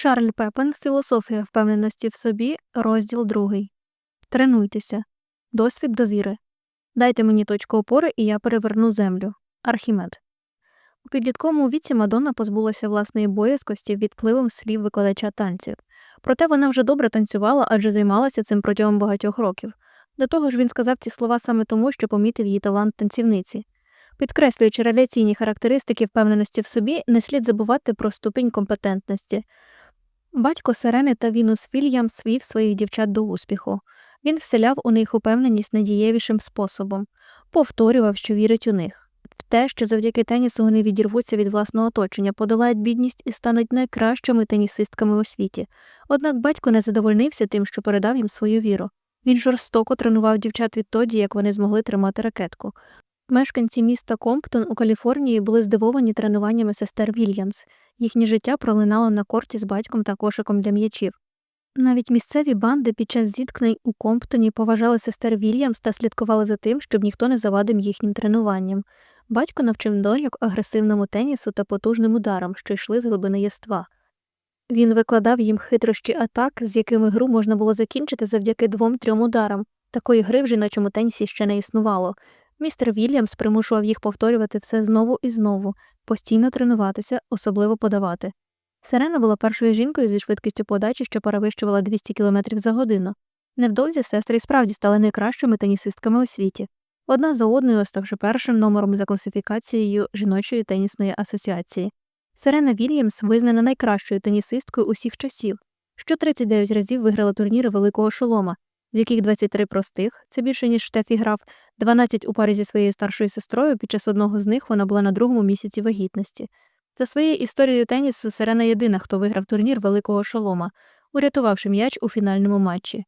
Шарль Пепен Філософія впевненості в собі, розділ 2. Тренуйтеся. Досвід довіри. Дайте мені точку опори, і я переверну землю. Архімед. У підлітковому віці Мадонна позбулася власної боязкості відпливом слів викладача танців. Проте вона вже добре танцювала, адже займалася цим протягом багатьох років. До того ж, він сказав ці слова саме тому, що помітив її талант танцівниці. Підкреслюючи реляційні характеристики впевненості в собі, не слід забувати про ступінь компетентності. Батько Сирени та Вінус Вільямс вів своїх дівчат до успіху. Він вселяв у них упевненість надієвішим способом, повторював, що вірить у них. В те, що завдяки тенісу вони відірвуться від власного оточення, подолають бідність і стануть найкращими тенісистками у світі. Однак батько не задовольнився тим, що передав їм свою віру. Він жорстоко тренував дівчат відтоді, як вони змогли тримати ракетку. Мешканці міста Комптон у Каліфорнії були здивовані тренуваннями сестер Вільямс. Їхнє життя пролинало на корті з батьком та кошиком для м'ячів. Навіть місцеві банди під час зіткнень у Комптоні поважали сестер Вільямс та слідкували за тим, щоб ніхто не завадив їхнім тренуванням. Батько навчив доньок агресивному тенісу та потужним ударам, що йшли з глибини єства. Він викладав їм хитрощі атак, з якими гру можна було закінчити завдяки двом-трьом ударам. Такої гри в жіночому тенісі ще не існувало. Містер Вільямс примушував їх повторювати все знову і знову, постійно тренуватися, особливо подавати. Сирена була першою жінкою зі швидкістю подачі, що перевищувала 200 км за годину. Невдовзі сестри і справді стали найкращими тенісистками у світі, одна за одною ставши першим номером за класифікацією жіночої тенісної асоціації. Сирена Вільямс визнана найкращою тенісисткою усіх часів, що 39 разів виграла турніри великого шолома, з яких 23 простих, це більше ніж Штефі грав, 12 у парі зі своєю старшою сестрою, під час одного з них вона була на другому місяці вагітності. За своєю історією тенісу Сирена єдина, хто виграв турнір великого шолома, урятувавши м'яч у фінальному матчі.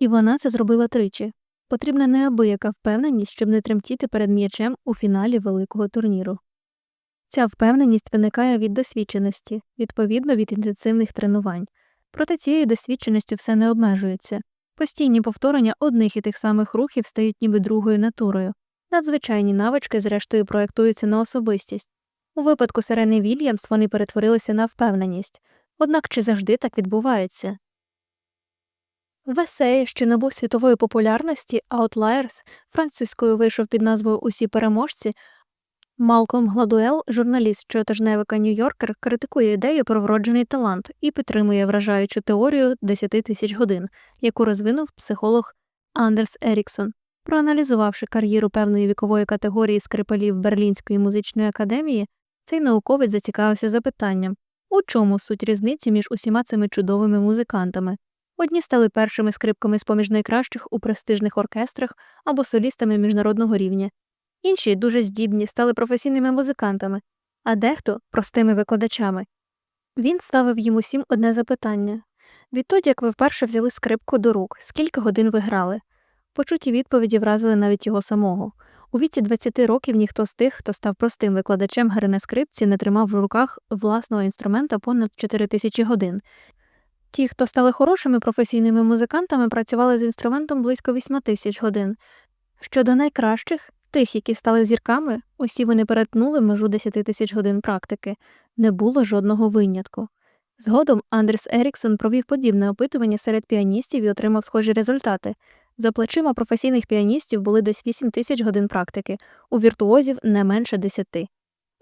І вона це зробила тричі. Потрібна неабияка впевненість, щоб не тремтіти перед м'ячем у фіналі великого турніру. Ця впевненість виникає від досвідченості, відповідно від інтенсивних тренувань. Проте цією досвідченістю все не обмежується. Постійні повторення одних і тих самих рухів стають ніби другою натурою. Надзвичайні навички, зрештою, проєктуються на особистість. У випадку Сирени Вільямс вони перетворилися на впевненість. Однак чи завжди так відбувається? В есеї, що набув світової популярності Outliers, французькою вийшов під назвою Усі переможці. Малком Гладуел, журналіст щотижневика Нью-Йоркер, критикує ідею про вроджений талант і підтримує вражаючу теорію 10 тисяч годин, яку розвинув психолог Андерс Еріксон. Проаналізувавши кар'єру певної вікової категорії скрипалів Берлінської музичної академії, цей науковець зацікавився запитанням, у чому суть різниці між усіма цими чудовими музикантами. Одні стали першими скрипками з поміж найкращих у престижних оркестрах або солістами міжнародного рівня, інші дуже здібні стали професійними музикантами, а дехто простими викладачами. Він ставив їм усім одне запитання відтоді, як ви вперше взяли скрипку до рук, скільки годин ви грали? Почуті відповіді вразили навіть його самого. У віці 20 років ніхто з тих, хто став простим викладачем гри на скрипці, не тримав в руках власного інструмента понад 4 тисячі годин. Ті, хто стали хорошими професійними музикантами, працювали з інструментом близько 8 тисяч годин. Щодо найкращих, тих, які стали зірками, усі вони перетнули межу 10 тисяч годин практики, не було жодного винятку. Згодом Андрес Еріксон провів подібне опитування серед піаністів і отримав схожі результати. За плечима професійних піаністів були десь 8 тисяч годин практики, у віртуозів не менше 10.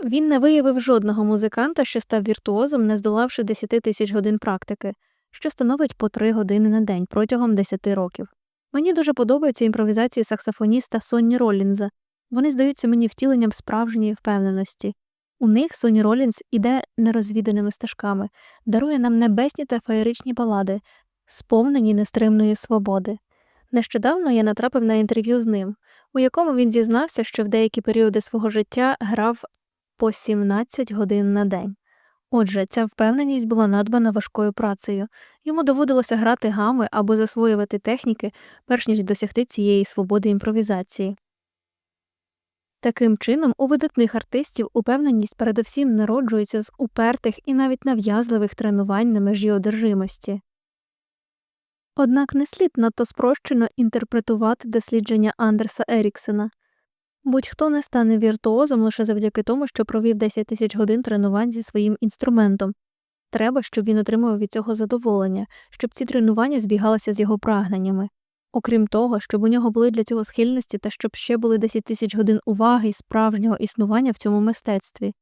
Він не виявив жодного музиканта, що став віртуозом, не здолавши 10 тисяч годин практики, що становить по 3 години на день протягом 10 років. Мені дуже подобаються імпровізації саксофоніста Сонні Роллінза. Вони здаються мені втіленням справжньої впевненості. У них Соні Ролінз іде нерозвіданими стежками, дарує нам небесні та феєричні балади, сповнені нестримної свободи. Нещодавно я натрапив на інтерв'ю з ним, у якому він зізнався, що в деякі періоди свого життя грав по 17 годин на день. Отже, ця впевненість була надбана важкою працею, йому доводилося грати гами або засвоювати техніки, перш ніж досягти цієї свободи імпровізації. Таким чином, у видатних артистів упевненість передовсім народжується з упертих і навіть нав'язливих тренувань на межі одержимості. Однак не слід надто спрощено інтерпретувати дослідження Андерса Еріксена. Будь-хто не стане віртуозом лише завдяки тому, що провів 10 тисяч годин тренувань зі своїм інструментом. Треба, щоб він отримував від цього задоволення, щоб ці тренування збігалися з його прагненнями. Окрім того, щоб у нього були для цього схильності та щоб ще були 10 тисяч годин уваги і справжнього існування в цьому мистецтві.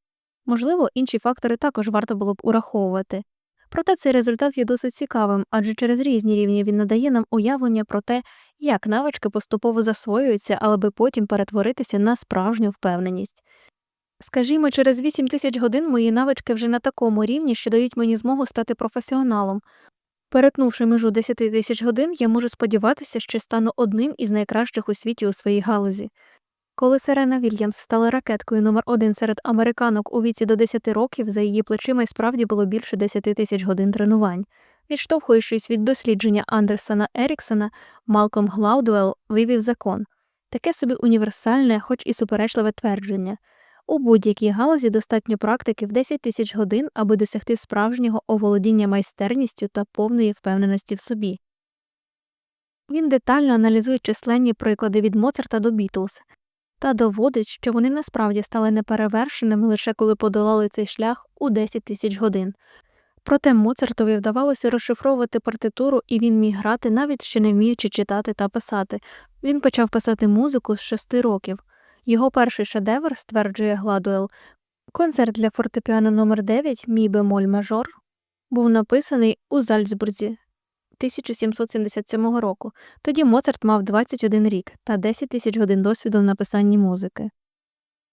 Можливо, інші фактори також варто було б ураховувати. Проте цей результат є досить цікавим, адже через різні рівні він надає нам уявлення про те, як навички поступово засвоюються, аби потім перетворитися на справжню впевненість. Скажімо, через 8 тисяч годин мої навички вже на такому рівні, що дають мені змогу стати професіоналом. Перетнувши межу 10 тисяч годин, я можу сподіватися, що стану одним із найкращих у світі у своїй галузі. Коли Серена Вільямс стала ракеткою номер один серед американок у віці до 10 років, за її плечима й справді було більше 10 тисяч годин тренувань. Відштовхуючись від дослідження Андерсона Еріксона, Малком Глаудуел вивів закон таке собі універсальне, хоч і суперечливе твердження. У будь-якій галузі достатньо практики в 10 тисяч годин, аби досягти справжнього оволодіння майстерністю та повної впевненості в собі. Він детально аналізує численні приклади від Моцарта до Бітлз та доводить, що вони насправді стали неперевершеними лише коли подолали цей шлях у 10 тисяч годин. Проте Моцартові вдавалося розшифровувати партитуру, і він міг грати, навіть ще не вміючи читати та писати. Він почав писати музику з шести років. Його перший шедевр, стверджує Гладуел, концерт для фортепіано номер 9 Мій бемоль мажор, був написаний у Зальцбурзі 1777 року. Тоді Моцарт мав 21 рік та 10 тисяч годин досвіду в написанні музики.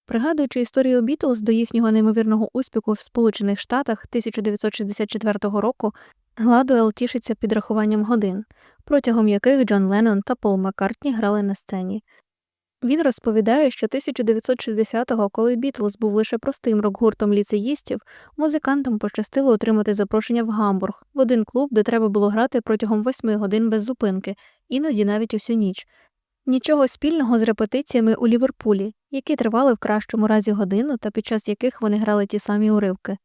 Пригадуючи історію Бітлз до їхнього неймовірного успіху в Сполучених Штатах 1964 року, Гладуел тішиться підрахуванням годин, протягом яких Джон Леннон та Пол Маккартні грали на сцені. Він розповідає, що 1960-го, коли Бітлз був лише простим рок-гуртом ліцеїстів, музикантам пощастило отримати запрошення в Гамбург, в один клуб, де треба було грати протягом восьми годин без зупинки, іноді навіть усю ніч. Нічого спільного з репетиціями у Ліверпулі, які тривали в кращому разі годину та під час яких вони грали ті самі уривки.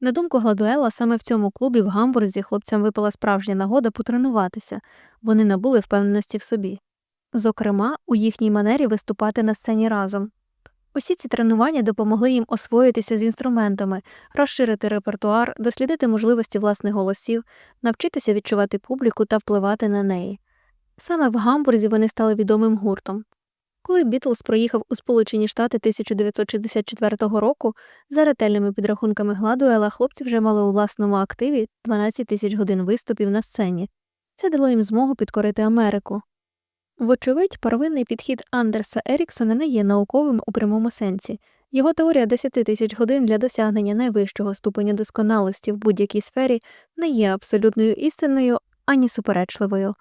На думку Гладуела, саме в цьому клубі в Гамбурзі хлопцям випала справжня нагода потренуватися, вони набули впевненості в собі зокрема, у їхній манері виступати на сцені разом. Усі ці тренування допомогли їм освоїтися з інструментами, розширити репертуар, дослідити можливості власних голосів, навчитися відчувати публіку та впливати на неї. Саме в Гамбурзі вони стали відомим гуртом. Коли Бітлз проїхав у Сполучені Штати 1964 року, за ретельними підрахунками Гладуела, хлопці вже мали у власному активі 12 тисяч годин виступів на сцені. Це дало їм змогу підкорити Америку. Вочевидь, первинний підхід Андерса Еріксона не є науковим у прямому сенсі. Його теорія 10 тисяч годин для досягнення найвищого ступеня досконалості в будь-якій сфері не є абсолютною істинною ані суперечливою.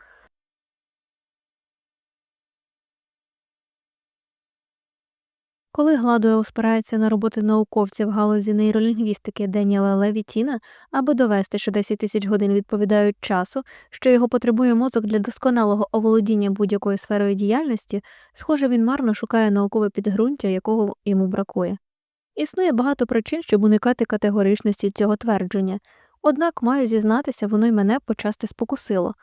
Коли Гладуел спирається на роботи науковців галузі нейролінгвістики Деніела Левітіна, аби довести, що 10 тисяч годин відповідають часу, що його потребує мозок для досконалого оволодіння будь-якою сферою діяльності, схоже, він марно шукає наукове підґрунтя, якого йому бракує. Існує багато причин, щоб уникати категоричності цього твердження, однак маю зізнатися, воно й мене почасти спокусило.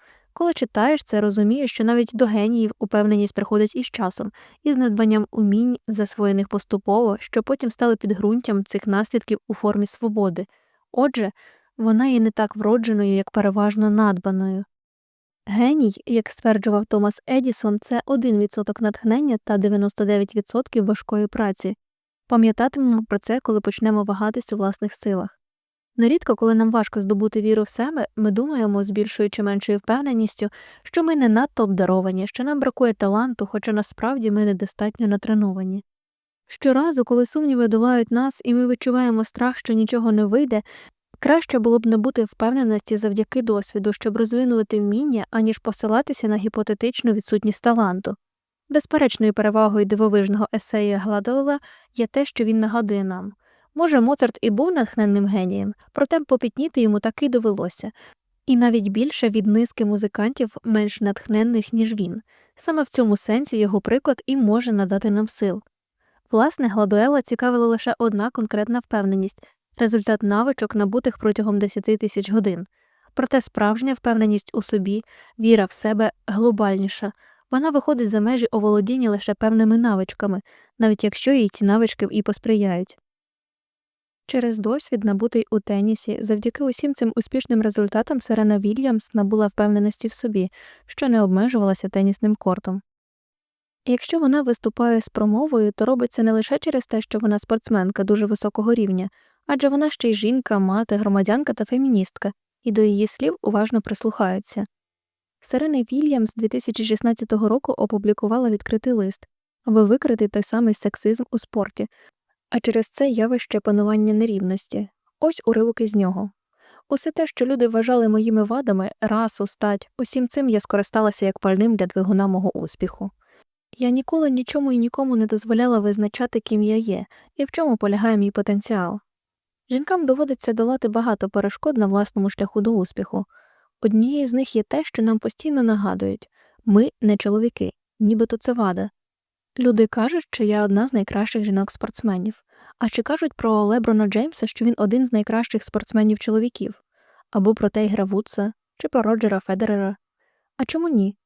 Коли читаєш це, розумієш, що навіть до геніїв упевненість приходить із часом, із надбанням умінь, засвоєних поступово, що потім стали підґрунтям цих наслідків у формі свободи. Отже, вона є не так вродженою, як переважно надбаною. Геній, як стверджував Томас Едісон, це 1% натхнення та 99% важкої праці. Пам'ятатимемо про це, коли почнемо вагатись у власних силах. Нерідко, коли нам важко здобути віру в себе, ми думаємо з більшою чи меншою впевненістю, що ми не надто обдаровані, що нам бракує таланту, хоча насправді ми недостатньо натреновані. Щоразу, коли сумніви долають нас і ми відчуваємо страх, що нічого не вийде, краще було б не бути впевненості завдяки досвіду, щоб розвинувати вміння, аніж посилатися на гіпотетичну відсутність таланту. Безперечною перевагою дивовижного есея Гладуела є те, що він нагадує нам. Може, Моцарт і був натхненним генієм, проте попітніти йому таки довелося, і навіть більше від низки музикантів менш натхненних, ніж він. Саме в цьому сенсі його приклад і може надати нам сил. Власне, Гладуела цікавила лише одна конкретна впевненість результат навичок, набутих протягом 10 тисяч годин. Проте справжня впевненість у собі, віра в себе глобальніша. Вона виходить за межі оволодіння лише певними навичками, навіть якщо їй ці навички і посприяють. Через досвід, набутий у тенісі, завдяки усім цим успішним результатам Серена Вільямс набула впевненості в собі, що не обмежувалася тенісним кортом. Якщо вона виступає з промовою, то робить це не лише через те, що вона спортсменка дуже високого рівня, адже вона ще й жінка, мати, громадянка та феміністка, і до її слів уважно прислухаються. Серена Вільямс 2016 року опублікувала відкритий лист, аби викрити той самий сексизм у спорті, а через це явище панування нерівності. Ось уривок із нього. Усе те, що люди вважали моїми вадами, расу, стать, усім цим я скористалася як пальним для двигуна мого успіху. Я ніколи нічому і нікому не дозволяла визначати, ким я є і в чому полягає мій потенціал. Жінкам доводиться долати багато перешкод на власному шляху до успіху. Однією з них є те, що нам постійно нагадують ми не чоловіки, нібито це вада. Люди кажуть, що я одна з найкращих жінок-спортсменів, а чи кажуть про Леброна Джеймса, що він один з найкращих спортсменів-чоловіків, або про Тейгра Вудса, чи про Роджера Федерера. А чому ні?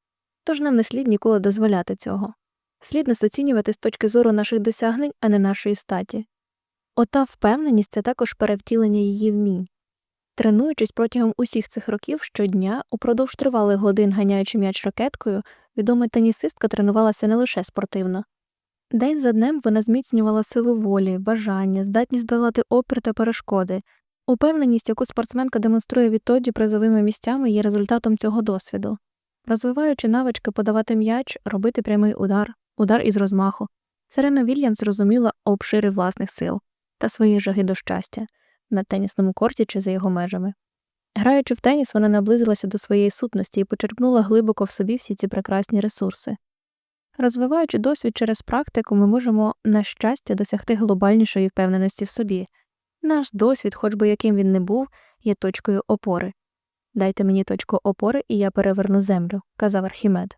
Тож нам не слід ніколи дозволяти цього. Слід нас оцінювати з точки зору наших досягнень, а не нашої статі. Ота впевненість це також перевтілення її вмінь. Тренуючись протягом усіх цих років щодня, упродовж тривалих годин ганяючи м'яч ракеткою, відома тенісистка тренувалася не лише спортивно. День за днем вона зміцнювала силу волі, бажання, здатність долати опір та перешкоди. Упевненість, яку спортсменка демонструє відтоді призовими місцями, є результатом цього досвіду. Розвиваючи навички подавати м'яч, робити прямий удар, удар із розмаху, Серена Вільямс зрозуміла обшири власних сил та свої жаги до щастя на тенісному корті чи за його межами. Граючи в теніс, вона наблизилася до своєї сутності і почерпнула глибоко в собі всі ці прекрасні ресурси. Розвиваючи досвід через практику, ми можемо, на щастя, досягти глобальнішої впевненості в собі. Наш досвід, хоч би яким він не був, є точкою опори. Дайте мені точку опори, і я переверну землю, казав Архімед.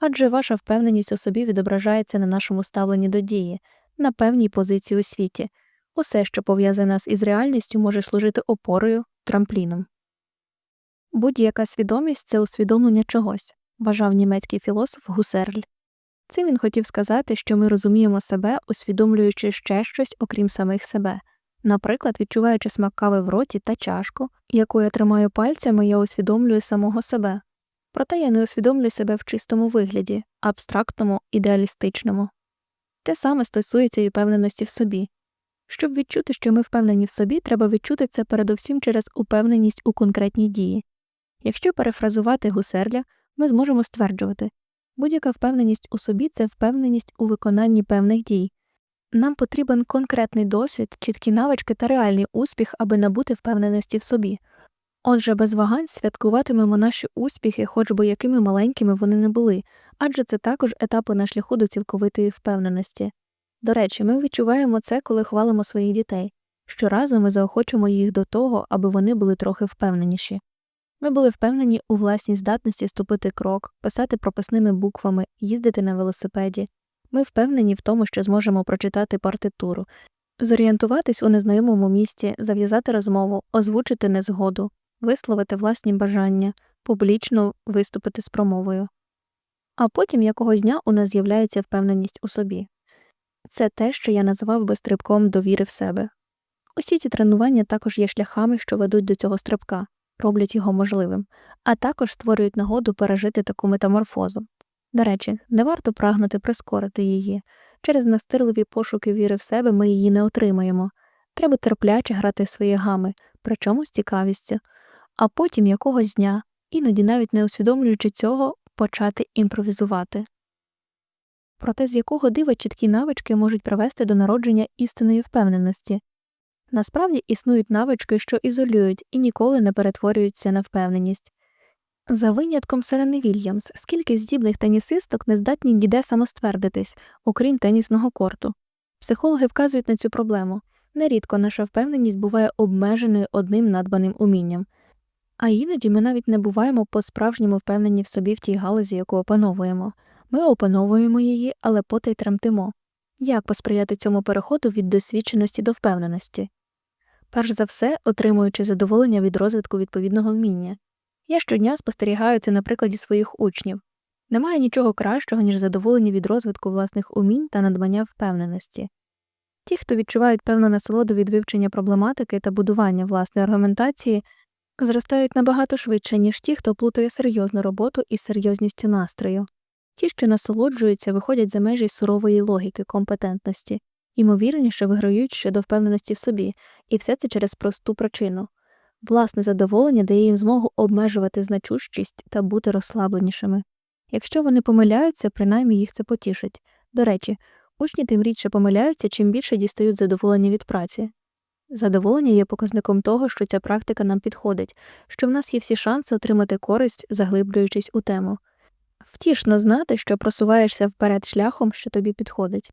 Адже ваша впевненість у собі відображається на нашому ставленні до дії, на певній позиції у світі. Усе, що пов'язане нас із реальністю, може служити опорою, трампліном. Будь-яка свідомість це усвідомлення чогось, вважав німецький філософ Гусерль. Цим він хотів сказати, що ми розуміємо себе, усвідомлюючи ще щось, окрім самих себе. Наприклад, відчуваючи смак кави в роті та чашку, яку я тримаю пальцями, я усвідомлюю самого себе. Проте я не усвідомлюю себе в чистому вигляді, абстрактному, ідеалістичному. Те саме стосується і впевненості в собі. Щоб відчути, що ми впевнені в собі, треба відчути це передусім через упевненість у конкретній дії. Якщо перефразувати гусерля, ми зможемо стверджувати будь-яка впевненість у собі це впевненість у виконанні певних дій. Нам потрібен конкретний досвід, чіткі навички та реальний успіх, аби набути впевненості в собі. Отже, без вагань святкуватимемо наші успіхи, хоч би якими маленькими вони не були, адже це також етапи на шляху до цілковитої впевненості. До речі, ми відчуваємо це, коли хвалимо своїх дітей. Щоразу ми заохочуємо їх до того, аби вони були трохи впевненіші. Ми були впевнені у власній здатності ступити крок, писати прописними буквами, їздити на велосипеді. Ми впевнені в тому, що зможемо прочитати партитуру, зорієнтуватись у незнайомому місті, зав'язати розмову, озвучити незгоду, висловити власні бажання, публічно виступити з промовою. А потім якогось дня у нас з'являється впевненість у собі. Це те, що я називав би стрибком довіри в себе. Усі ці тренування також є шляхами, що ведуть до цього стрибка, роблять його можливим, а також створюють нагоду пережити таку метаморфозу. До речі, не варто прагнути прискорити її. Через настирливі пошуки віри в себе ми її не отримаємо. Треба терпляче грати свої гами, причому з цікавістю, а потім якогось дня, іноді навіть не усвідомлюючи цього, почати імпровізувати. Проте з якого дива чіткі навички можуть привести до народження істинної впевненості. Насправді існують навички, що ізолюють і ніколи не перетворюються на впевненість. За винятком Серени Вільямс, скільки здібних тенісисток не здатні ніде самоствердитись, окрім тенісного корту. Психологи вказують на цю проблему. Нерідко наша впевненість буває обмеженою одним надбаним умінням, а іноді ми навіть не буваємо по справжньому впевнені в собі в тій галузі, яку опановуємо. Ми опановуємо її, але потай тремтимо. Як посприяти цьому переходу від досвідченості до впевненості? Перш за все, отримуючи задоволення від розвитку відповідного вміння. Я щодня спостерігаю це на прикладі своїх учнів. Немає нічого кращого, ніж задоволення від розвитку власних умінь та надбання впевненості. Ті, хто відчувають певну насолоду від вивчення проблематики та будування власної аргументації, зростають набагато швидше, ніж ті, хто плутає серйозну роботу із серйозністю настрою. Ті, що насолоджуються, виходять за межі сурової логіки компетентності, ймовірніше виграють щодо впевненості в собі, і все це через просту причину. Власне задоволення дає їм змогу обмежувати значущість та бути розслабленішими. Якщо вони помиляються, принаймні їх це потішить. До речі, учні тим рідше помиляються, чим більше дістають задоволення від праці. Задоволення є показником того, що ця практика нам підходить, що в нас є всі шанси отримати користь, заглиблюючись у тему. Втішно знати, що просуваєшся вперед шляхом, що тобі підходить.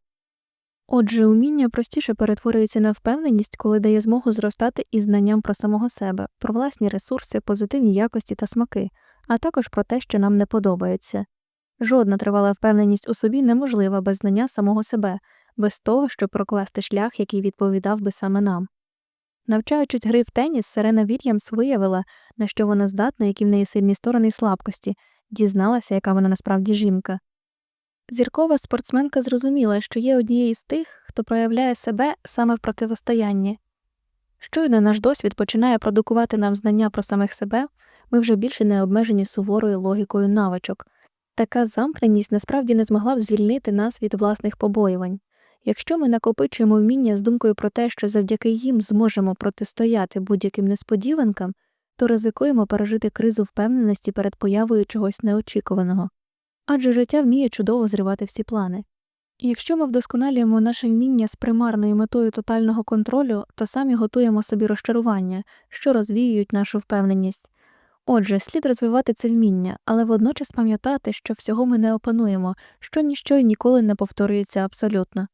Отже, уміння простіше перетворюється на впевненість, коли дає змогу зростати із знанням про самого себе, про власні ресурси, позитивні якості та смаки, а також про те, що нам не подобається. Жодна тривала впевненість у собі неможлива без знання самого себе, без того, щоб прокласти шлях, який відповідав би саме нам. Навчаючись гри в теніс, Серена Вільямс виявила, на що вона здатна, які в неї сильні сторони і слабкості, дізналася, яка вона насправді жінка. Зіркова спортсменка зрозуміла, що є однією з тих, хто проявляє себе саме в противостоянні. Щойно наш досвід починає продукувати нам знання про самих себе, ми вже більше не обмежені суворою логікою навичок. Така замкненість насправді не змогла б звільнити нас від власних побоювань. Якщо ми накопичуємо вміння з думкою про те, що завдяки їм зможемо протистояти будь-яким несподіванкам, то ризикуємо пережити кризу впевненості перед появою чогось неочікуваного. Адже життя вміє чудово зривати всі плани. І якщо ми вдосконалюємо наше вміння з примарною метою тотального контролю, то самі готуємо собі розчарування, що розвіюють нашу впевненість. Отже, слід розвивати це вміння, але водночас пам'ятати, що всього ми не опануємо, що ніщо й ніколи не повторюється абсолютно.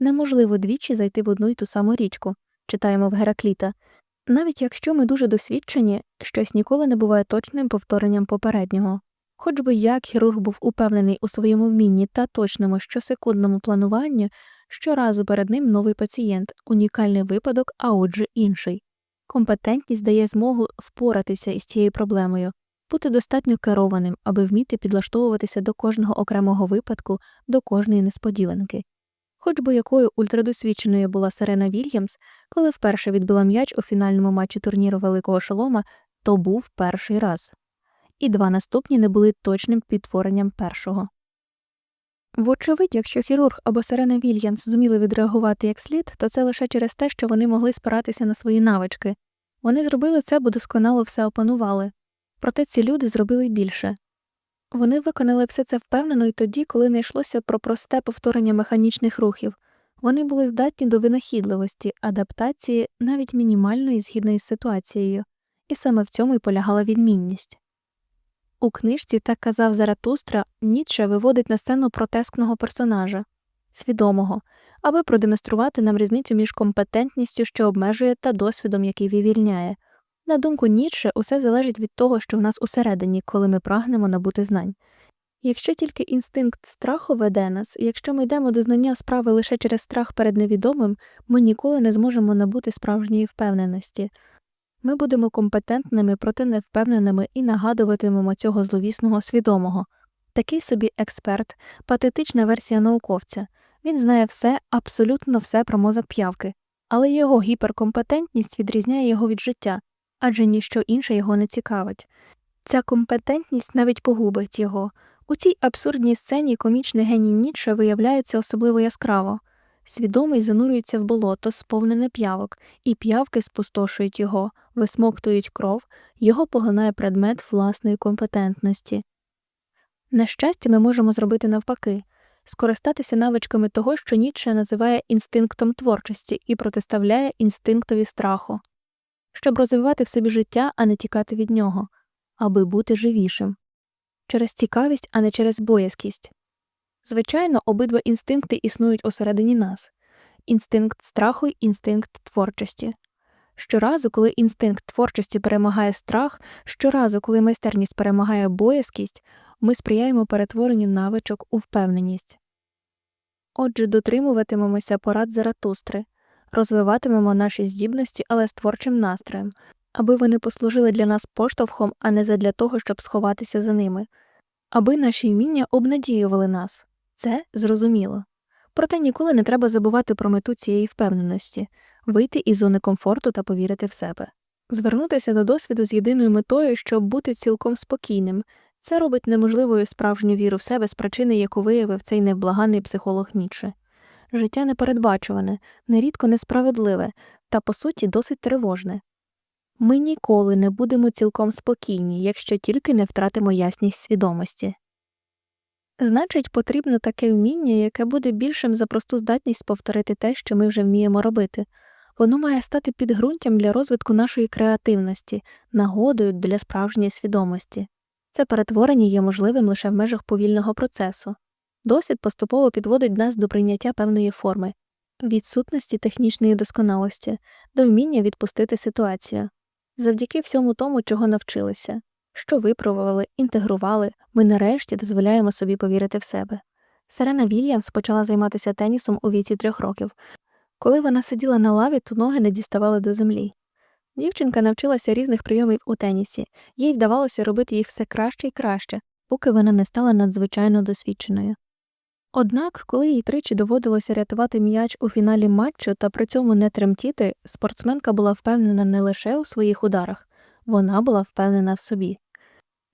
Неможливо двічі зайти в одну й ту саму річку, читаємо в Геракліта. Навіть якщо ми дуже досвідчені, щось ніколи не буває точним повторенням попереднього. Хоч би як хірург був упевнений у своєму вмінні та точному щосекундному плануванні, щоразу перед ним новий пацієнт, унікальний випадок, а отже інший. Компетентність дає змогу впоратися із цією проблемою, бути достатньо керованим, аби вміти підлаштовуватися до кожного окремого випадку, до кожної несподіванки. Хоч би якою ультрадосвідченою була Серена Вільямс, коли вперше відбила м'яч у фінальному матчі турніру Великого Шолома, то був перший раз. І два наступні не були точним підтворенням першого. Вочевидь, якщо хірург або Серена Вільямс зуміли відреагувати як слід, то це лише через те, що вони могли спиратися на свої навички. Вони зробили це, бо досконало все опанували. Проте ці люди зробили більше. Вони виконали все це впевнено й тоді, коли не йшлося про просте повторення механічних рухів. Вони були здатні до винахідливості, адаптації, навіть мінімальної згідно із ситуацією, і саме в цьому й полягала відмінність. У книжці, так казав Заратустра, Ніцше виводить на сцену протескного персонажа, свідомого, аби продемонструвати нам різницю між компетентністю, що обмежує, та досвідом, який вивільняє. На думку Ніцше, усе залежить від того, що в нас усередині, коли ми прагнемо набути знань. Якщо тільки інстинкт страху веде нас, якщо ми йдемо до знання справи лише через страх перед невідомим, ми ніколи не зможемо набути справжньої впевненості. Ми будемо компетентними, проте невпевненими і нагадуватимемо цього зловісного свідомого. Такий собі експерт, патетична версія науковця. Він знає все, абсолютно все про мозок п'явки, але його гіперкомпетентність відрізняє його від життя, адже ніщо інше його не цікавить. Ця компетентність навіть погубить його. У цій абсурдній сцені комічний геній Ніцше виявляється особливо яскраво. Свідомий занурюється в болото, сповнене п'явок, і п'явки спустошують його, висмоктують кров, його поглинає предмет власної компетентності. На щастя, ми можемо зробити навпаки скористатися навичками того, що Ніцше називає інстинктом творчості і протиставляє інстинктові страху, щоб розвивати в собі життя, а не тікати від нього, аби бути живішим, через цікавість, а не через боязкість. Звичайно, обидва інстинкти існують усередині нас інстинкт страху й інстинкт творчості. Щоразу, коли інстинкт творчості перемагає страх, щоразу, коли майстерність перемагає боязкість, ми сприяємо перетворенню навичок у впевненість. Отже, дотримуватимемося порад Заратустри, розвиватимемо наші здібності, але з творчим настроєм, аби вони послужили для нас поштовхом, а не задля того, щоб сховатися за ними, аби наші вміння обнадіювали нас. Це зрозуміло. Проте ніколи не треба забувати про мету цієї впевненості вийти із зони комфорту та повірити в себе. Звернутися до досвіду з єдиною метою, щоб бути цілком спокійним. Це робить неможливою справжню віру в себе з причини, яку виявив цей невблаганний психолог Ніче. Життя непередбачуване, нерідко несправедливе та, по суті, досить тривожне. Ми ніколи не будемо цілком спокійні, якщо тільки не втратимо ясність свідомості. Значить, потрібно таке вміння, яке буде більшим за просту здатність повторити те, що ми вже вміємо робити. Воно має стати підґрунтям для розвитку нашої креативності, нагодою для справжньої свідомості. Це перетворення є можливим лише в межах повільного процесу. Досвід поступово підводить нас до прийняття певної форми, відсутності технічної досконалості, до вміння відпустити ситуацію. Завдяки всьому тому, чого навчилися, що випробували, інтегрували, ми нарешті дозволяємо собі повірити в себе. Серена Вільямс почала займатися тенісом у віці трьох років. Коли вона сиділа на лаві, то ноги не діставали до землі. Дівчинка навчилася різних прийомів у тенісі, їй вдавалося робити їх все краще і краще, поки вона не стала надзвичайно досвідченою. Однак, коли їй тричі доводилося рятувати м'яч у фіналі матчу та при цьому не тремтіти, спортсменка була впевнена не лише у своїх ударах, вона була впевнена в собі.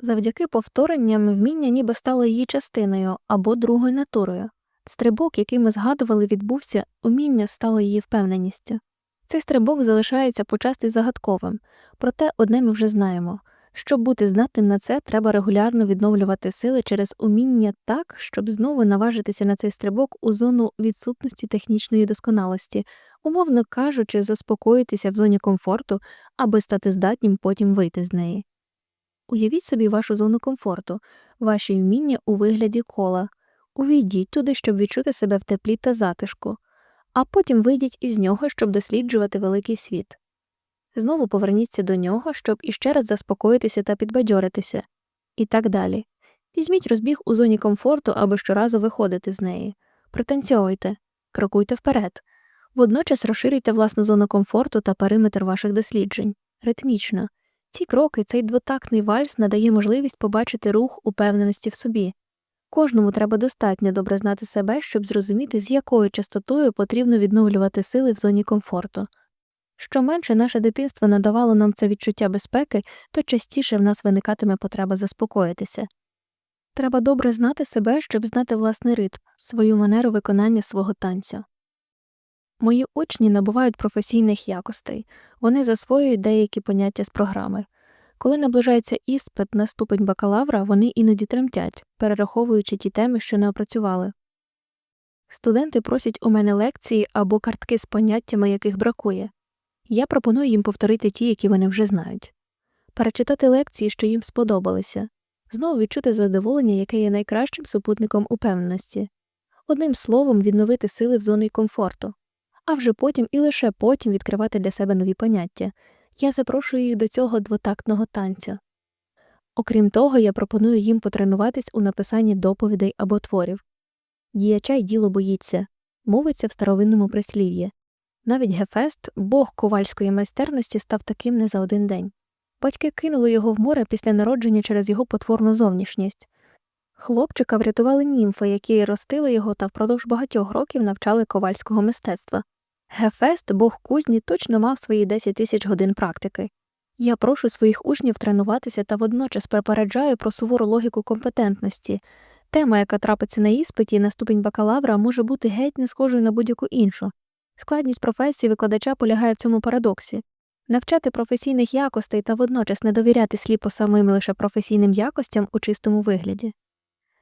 Завдяки повторенням вміння ніби стало її частиною або другою натурою. Стрибок, який ми згадували, відбувся, уміння стало її впевненістю. Цей стрибок залишається почасти загадковим, проте одне ми вже знаємо щоб бути здатним на це, треба регулярно відновлювати сили через уміння так, щоб знову наважитися на цей стрибок у зону відсутності технічної досконалості, умовно кажучи, заспокоїтися в зоні комфорту, аби стати здатнім потім вийти з неї. Уявіть собі вашу зону комфорту, ваші вміння у вигляді кола. Увійдіть туди, щоб відчути себе в теплі та затишку, а потім вийдіть із нього, щоб досліджувати великий світ. Знову поверніться до нього, щоб іще раз заспокоїтися та підбадьоритися, і так далі. Візьміть розбіг у зоні комфорту, аби щоразу виходити з неї. Протанцьовуйте, крокуйте вперед. Водночас розширюйте власну зону комфорту та периметр ваших досліджень ритмічно. Ці кроки, цей двотактний вальс надає можливість побачити рух упевненості в собі. Кожному треба достатньо добре знати себе, щоб зрозуміти, з якою частотою потрібно відновлювати сили в зоні комфорту. Що менше наше дитинство надавало нам це відчуття безпеки, то частіше в нас виникатиме потреба заспокоїтися. Треба добре знати себе, щоб знати власний ритм, свою манеру виконання свого танцю. Мої учні набувають професійних якостей, вони засвоюють деякі поняття з програми. Коли наближається іспит на ступень бакалавра, вони іноді тремтять, перераховуючи ті теми, що не опрацювали. Студенти просять у мене лекції або картки з поняттями, яких бракує. Я пропоную їм повторити ті, які вони вже знають, перечитати лекції, що їм сподобалися, знову відчути задоволення, яке є найкращим супутником упевненості, одним словом, відновити сили в зоні комфорту, а вже потім і лише потім відкривати для себе нові поняття. Я запрошую їх до цього двотактного танцю. Окрім того, я пропоную їм потренуватись у написанні доповідей або творів. Діяча й діло боїться, мовиться в старовинному прислів'ї. Навіть Гефест, бог ковальської майстерності, став таким не за один день. Батьки кинули його в море після народження через його потворну зовнішність. Хлопчика врятували німфи, які ростили його та впродовж багатьох років навчали ковальського мистецтва. Гефест, бог кузні, точно мав свої 10 тисяч годин практики. Я прошу своїх учнів тренуватися та водночас попереджаю про сувору логіку компетентності. Тема, яка трапиться на іспиті на ступень бакалавра, може бути геть не схожою на будь-яку іншу. Складність професії викладача полягає в цьому парадоксі навчати професійних якостей та водночас не довіряти сліпо самим лише професійним якостям у чистому вигляді.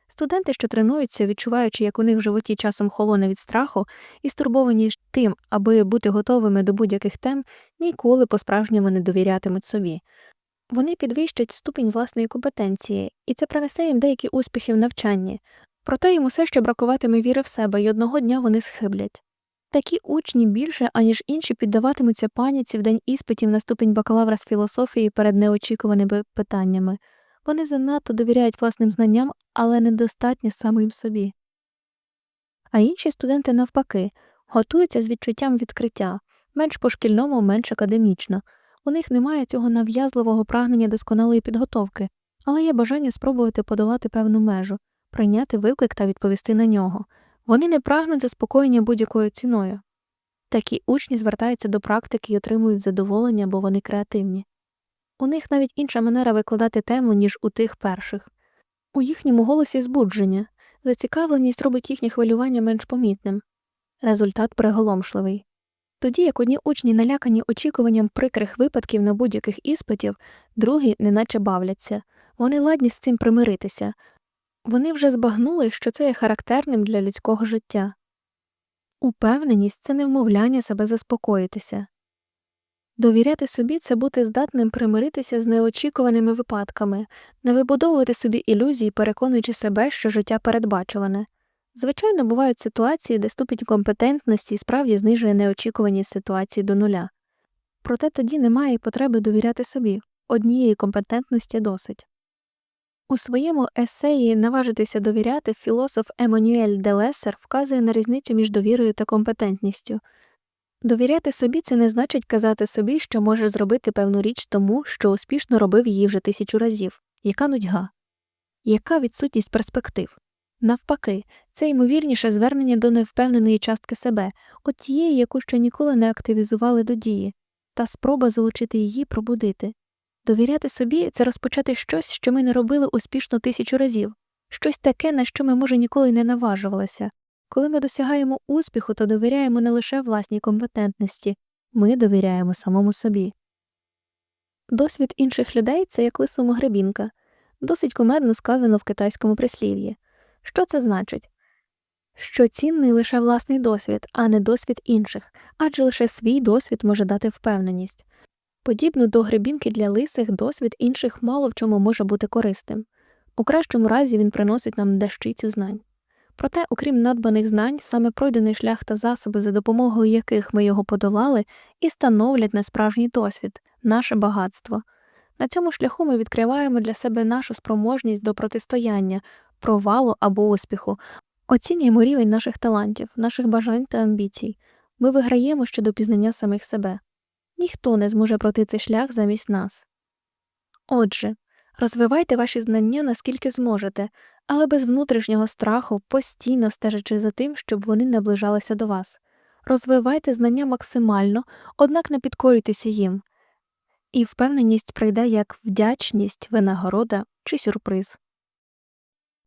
Студенти, що тренуються, відчуваючи, як у них в животі часом холоне від страху, і стурбовані тим, аби бути готовими до будь-яких тем, ніколи по справжньому не довірятимуть собі. Вони підвищать ступінь власної компетенції, і це принесе їм деякі успіхи в навчанні, проте їм усе ще бракуватиме віри в себе, і одного дня вони схиблять. Такі учні більше, аніж інші піддаватимуться паніці в день іспитів на ступень бакалавра з філософії перед неочікуваними питаннями. Вони занадто довіряють власним знанням, але недостатньо самим собі. А інші студенти, навпаки, готуються з відчуттям відкриття, менш по шкільному, менш академічно. У них немає цього нав'язливого прагнення досконалої підготовки, але є бажання спробувати подолати певну межу, прийняти виклик та відповісти на нього. Вони не прагнуть заспокоєння будь-якою ціною. Такі учні звертаються до практики і отримують задоволення, бо вони креативні. У них навіть інша манера викладати тему, ніж у тих перших. У їхньому голосі збудження, зацікавленість робить їхнє хвилювання менш помітним. Результат приголомшливий. Тоді як одні учні налякані очікуванням прикрих випадків на будь-яких іспитів, другі неначе бавляться, вони ладні з цим примиритися. Вони вже збагнули, що це є характерним для людського життя. Упевненість це не вмовляння себе заспокоїтися. Довіряти собі це бути здатним примиритися з неочікуваними випадками, не вибудовувати собі ілюзії, переконуючи себе, що життя передбачуване. Звичайно, бувають ситуації, де ступінь компетентності справді знижує неочікувані ситуації до нуля. Проте тоді немає потреби довіряти собі однієї компетентності досить. У своєму есеї Наважитися довіряти філософ Еммануель Делесер вказує на різницю між довірою та компетентністю. Довіряти собі це не значить казати собі, що може зробити певну річ тому, що успішно робив її вже тисячу разів. Яка нудьга? Яка відсутність перспектив? Навпаки, це ймовірніше звернення до невпевненої частки себе, от тієї, яку ще ніколи не активізували до дії, та спроба залучити її пробудити. Довіряти собі це розпочати щось, що ми не робили успішно тисячу разів, щось таке, на що ми, може, ніколи не наважувалися. Коли ми досягаємо успіху, то довіряємо не лише власній компетентності, ми довіряємо самому собі. Досвід інших людей це як лисому гребінка, досить кумедно сказано в китайському прислів'ї. Що це значить? Що цінний лише власний досвід, а не досвід інших, адже лише свій досвід може дати впевненість. Подібно до гребінки для лисих, досвід інших мало в чому може бути корисним. У кращому разі він приносить нам дещицю знань. Проте, окрім надбаних знань, саме пройдений шлях та засоби, за допомогою яких ми його подолали, і становлять несправжній досвід, наше багатство. На цьому шляху ми відкриваємо для себе нашу спроможність до протистояння, провалу або успіху, оцінюємо рівень наших талантів, наших бажань та амбіцій. Ми виграємо щодо пізнання самих себе. Ніхто не зможе пройти цей шлях замість нас. Отже, розвивайте ваші знання наскільки зможете, але без внутрішнього страху, постійно стежачи за тим, щоб вони наближалися до вас. Розвивайте знання максимально, однак не підкорюйтеся їм. І впевненість прийде як вдячність, винагорода чи сюрприз.